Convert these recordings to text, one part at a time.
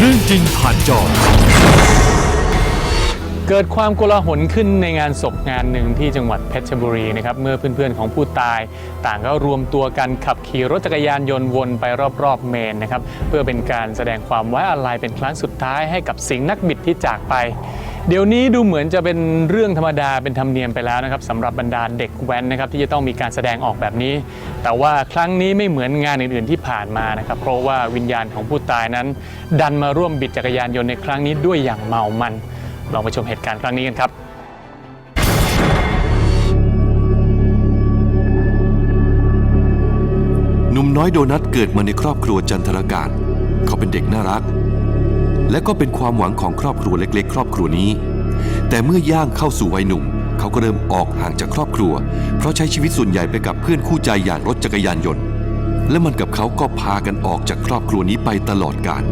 เรื่องจริงผ่านจอ เกิดความโกลาหลขึ้นในงานศพงานหนึ่งที่จังหวัดเพชรบุรีนะครับเมื่อเพื่อนๆของผู้ตาย ต่างก็รวมตัวกันขับขี่รถจักรยานยนต์วนไปรอบๆเมนนะครับเพื่อเป็นการแสดงความไว้อาลัยเป็นครั้งสุดท้ายให้กับสิงห์นักบิดที่จากไป เดี๋ยวนี้ดูเหมือนจะเป็นเรื่องธรรมดาเป็นธรรมเนียมไปแล้วนะครับสำหรับบรรดาเด็กแว้นนะครับที่จะต้องมีการแสดงออกแบบนี้ แต่ว่าครั้งนี้ไม่เหมือนงานอื่นๆที่ผ่านมานะครับเพราะว่าวิญญาณของผู้ตายนั้น ดันมาร่วมบิดจักรยานยนต์ในครั้งนี้ด้วยอย่างเมามัน ลองไปชมเหตุการณ์ครั้งนี้กันครับหนุ่มน้อยโดนัทเกิดมาในครอบครัวจันทรการ เขาเป็นเด็กน่ารัก และก็เป็นความหวังของครอบครัวเล็ก ๆ ครอบครัวนี้ แต่เมื่อย่างเข้าสู่วัยหนุ่ม เขาก็เริ่มออกห่างจากครอบครัว เพราะใช้ชีวิตส่วนใหญ่ไปกับเพื่อนคู่ใจอย่างรถจักรยานยนต์ และมันกับเขาก็พากันออกจากครอบครัวนี้ไปตลอดกาล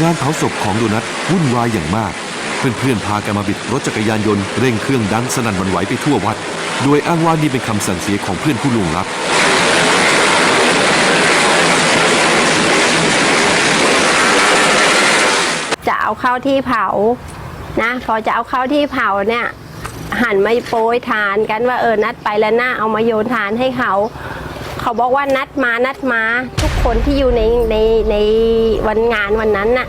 งานเผาศพของโดนัทวุ่นวายอย่างมาก เพื่อนๆพากันมาบิดรถจักรยานยนต์เร่งเครื่องดังสนั่นวันไหวไปทั่ววัด โดยอ้างว่านี่เป็นคำสั่งเสียของเพื่อนผู้ล่วงลับจะเอาเข้าที่เผานะพอจะเอาเข้าที่เผาเนี่ยหันมาโปรยทานกันว่าเออนัดไปแล้วนะเอามาโยนทานให้เขา เขาบอกว่านัดมานัดมาทุกคนที่อยู่ในในในวันงานวันนั้นน่ะ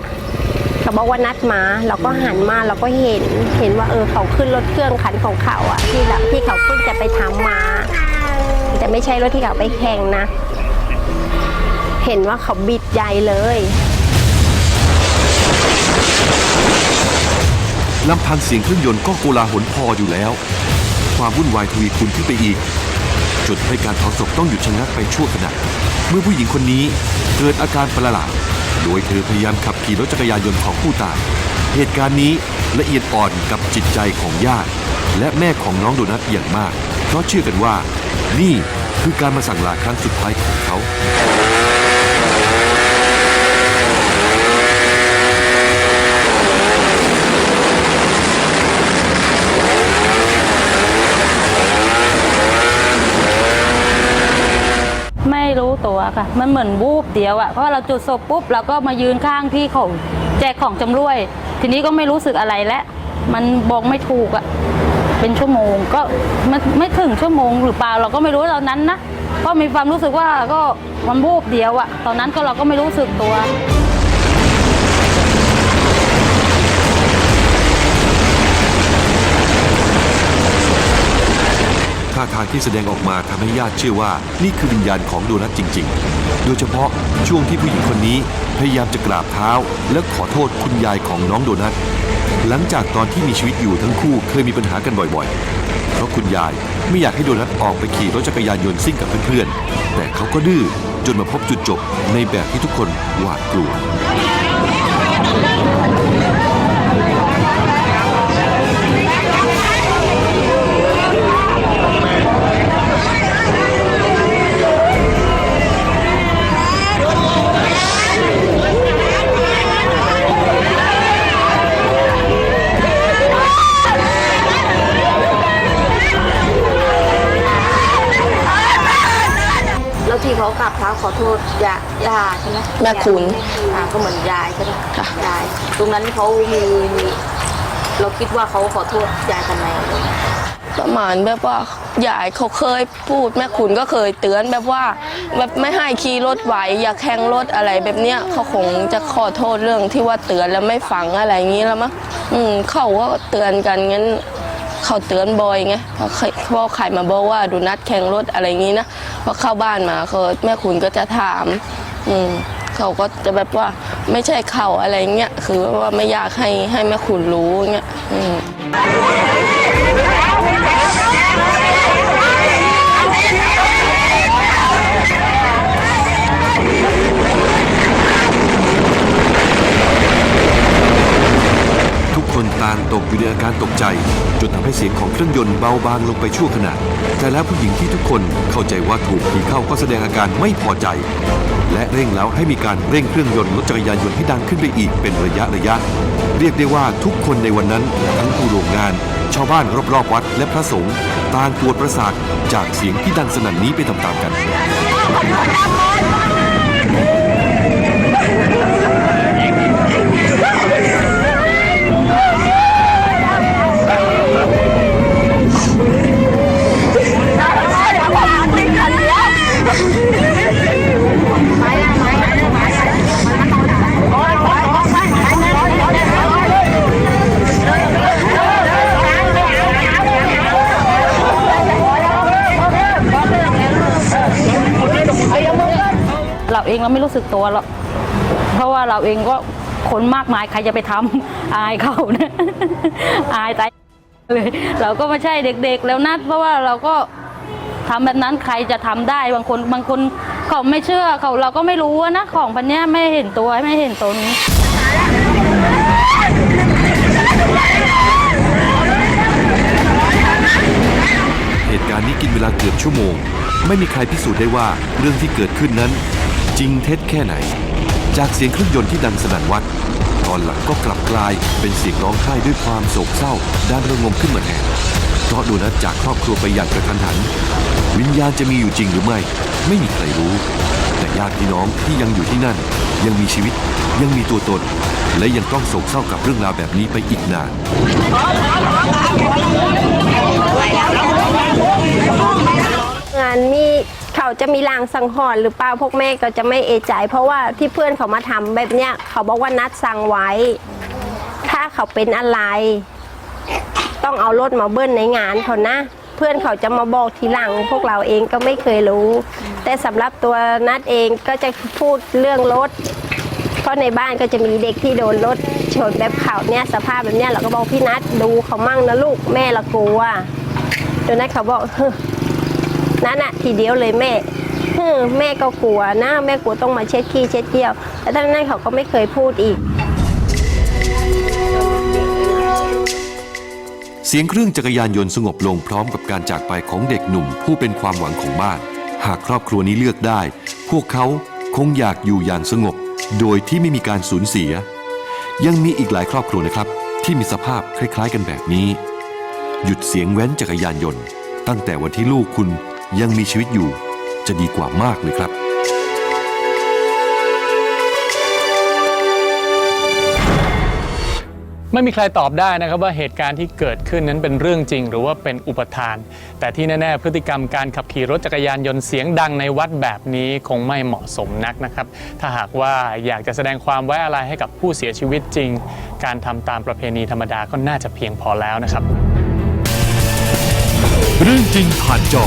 าบอกว่านัดมาเราก็หันมาเราก็เห็นเห็นว่าเออเขาขึ้นรถเครื่องคันของเขาอะที่เราที่เขาเพิ่งจะไปทำมา แต่ไม่ใช่รถที่เขาไปแข่งนะ เห็นว่าเขาบิดใหญ่เลยลำพังเสียงเครื่องยนต์ก็โกลาหลพออยู่แล้ว ความวุ่นวายทวีคูณขึ้นไปอีกจนให้การเผาศพต้องหยุดชะงักไปชั่วขณะเมื่อผู้หญิงคนนี้เกิดอาการประหลาด โดยเธอพยายามขับขี่รถจักรยานยนต์ของผู้ตาย เหตุการณ์นี้ละเอียดอ่อนกับจิตใจของญาติ และแม่ของน้องโดนัทอย่างมาก เพราะเชื่อกันว่า นี่คือการมาสั่งลาครั้งสุดท้ายของเขา ไม่รู้ตัวค่ะ มันเหมือนวูบเดียวอะเพราะเราจุดศพปุ๊บเราก็มายืนข้างที่เขาแจกของจำรวย ทีนี้ก็ไม่รู้สึกอะไรแล้วมันบอกไม่ถูกอะเป็นชั่วโมงก็ไม่ไม่ถึงชั่วโมงหรือเปล่าเราก็ไม่รู้ตอนนั้นนะก็มีความรู้สึกว่าก็มันวูบเดียวอะตอนนั้นก็เราก็ไม่รู้สึกตัว ท่าทางที่แสดงออกมาทำให้ญาติเชื่อว่านี่คือวิญญาณของโดนัทจริง ๆ โดยเฉพาะช่วงที่ผู้หญิงคนนี้พยายามจะกราบเท้า และขอโทษคุณยายของน้องโดนัทหลังจากตอนที่มีชีวิตอยู่ทั้งคู่เคยมีปัญหากันบ่อยๆ เพราะคุณยายไม่อยากให้โดนัทออกไปขี่รถจักรยานยนต์ซิ่งกับเพื่อนๆ แต่เขาก็ดื้อจนมาพบจุดจบในแบบที่ทุกคนหวาดกลัว ที่เขากลับเท้าขอโทษยาย่าใช่ไหมแม่คุณ อ่าก็เหมือนยายใช่ไหมยาย ตรงนั้นเขามีมีเราคิดว่าเขาขอโทษยายทำไมประมาณแบบว่ายายเขาเคยพูดแม่ขุนก็เคยเตือนแบบว่าแบบไม่ให้ขี่รถไหวอย่าแข่งรถอะไรแบบเนี้ยเขาคงจะขอโทษเรื่องที่ว่าเตือนแล้วไม่ฟังอะไรอย่างนี้แล้วมั้งอืมเขาก็เตือนกันงั้น เขาเตือนบ่อยไงเพราะใครเพราะใครมาบอกว่าดูนัดแข่งรถอะไรอย่างนี้นะพอเข้าบ้านมาเขาแม่ขุนก็จะถาม อืมเขาก็จะแบบว่าไม่ใช่เขาอะไรเงี้ยคือว่าไม่อยากให้ให้แม่ขุนรู้เงี้ยอืมทุกคนต่างตกอยู่ในอาการตกใจ จนทำให้เสียงของเครื่องยนต์เบาบางลงไปชั่วขณะ แต่แล้วผู้หญิงที่ทุกคนเข้าใจว่าถูกผีเข้าก็แสดงอาการไม่พอใจ และเร่งแล้วให้มีการเร่งเครื่องยนต์รถจักรยานยนต์ให้ดังขึ้นไปอีกเป็นระยะระยะ เรียกได้ว่าทุกคนในวันนั้นทั้งผู้ร่วมงาน ชาวบ้านรอบๆวัดและพระสงฆ์ต่างปวดประสาทจากเสียงที่ดังสนั่นนี้ไปตามๆกัน เราเองเราไม่รู้สึกตัวหรอกเพราะว่าเราเองก็คนมากมายใครจะไปทำอายเขานะอายตายเลยเราก็ไม่ใช่เด็กๆ แล้วนะเพราะว่าเราก็ทำแบบนั้นใครจะทำได้บางคนบางคนเขาไม่เชื่อเขาเราก็ไม่รู้นะของพันเนี้ยไม่เห็นตัวไม่เห็นตนเหตุการณ์นี้กินเวลาเกือบชั่วโมง ไม่มีใครพิสูจน์ได้ว่าเรื่องที่เกิดขึ้นนั้น ริงเท็จแค่ไหน จากเสียงเครื่องยนต์ที่ดังสนั่นวัด ตอนหลังก็กลับกลายเป็นเสียงร้องไห้ด้วยความโศกเศร้าด้านระงมขึ้นมาแทนเพราะดูนะจากครอบครัวไปอย่างกระทันหัน วิญญาณจะมีอยู่จริงหรือไม่ ไม่มีใครรู้ แต่ญาติพี่น้องที่ยังอยู่ที่นั่น ยังมีชีวิตยังมีตัวตน และยังต้องโศกเศร้ากับเรื่องราวแบบนี้ไปอีกนานงานมี เขาจะมีลางสังหรณ์หรือเปล่าพวกแม่ก็จะไม่เอะใจ เพราะว่าที่เพื่อนเขามาทำแบบเนี้ยเขาบอกว่านัดสั่งไว้ ถ้าเขาเป็นอะไร ต้องเอารถมาเบิ้ลในงานเขานะ เพื่อนเขาจะมาบอกทีหลัง พวกเราเองก็ไม่เคยรู้ แต่สำหรับตัวนัดเองก็จะพูดเรื่องรถ เพราะในบ้านก็จะมีเด็กที่โดนรถชนแบบเขาเนี่ยสภาพแบบเนี้ยเราก็บอกพี่นัดดูเขามั่งนะลูกแม่ละกลัวจนนัดเขาบอกเฮ้อ นั่นอะทีเดียวเลยแม่ฮึมแม่ก็กลัวนะแม่กลัวต้องมาเช็ดขี้เช็ดเยี่ยวแล้วตอนนั้นเขาก็ไม่เคยพูดอีก เสียงเครื่องจักรยานยนต์สงบลงพร้อมกับการจากไปของเด็กหนุ่มผู้เป็นความหวังของบ้าน หากครอบครัวนี้เลือกได้ พวกเขาคงอยากอยู่อย่างสงบ โดยที่ไม่มีการสูญเสีย ยังมีอีกหลายครอบครัวนะครับ ที่มีสภาพคล้าย ๆ กันแบบนี้ หยุดเสียงแว้นจักรยานยนต์ ตั้งแต่วันที่ลูกคุณ ยังมีชีวิตอยู่จะดีกว่ามากเลยครับ ไม่มีใครตอบได้นะครับว่าเหตุการณ์ที่เกิดขึ้นนั้นเป็นเรื่องจริง หรือว่าเป็นอุปทาน แต่ที่แน่ๆพฤติกรรมการขับขี่รถจักรยานยนต์เสียงดังในวัดแบบนี้คงไม่เหมาะสมนักนะครับ ถ้าหากว่าอยากจะแสดงความไว้อาลัยให้กับผู้เสียชีวิตจริง การทำตามประเพณีธรรมดาก็น่าจะเพียงพอแล้วนะครับ เรื่องจริงผ่านจอ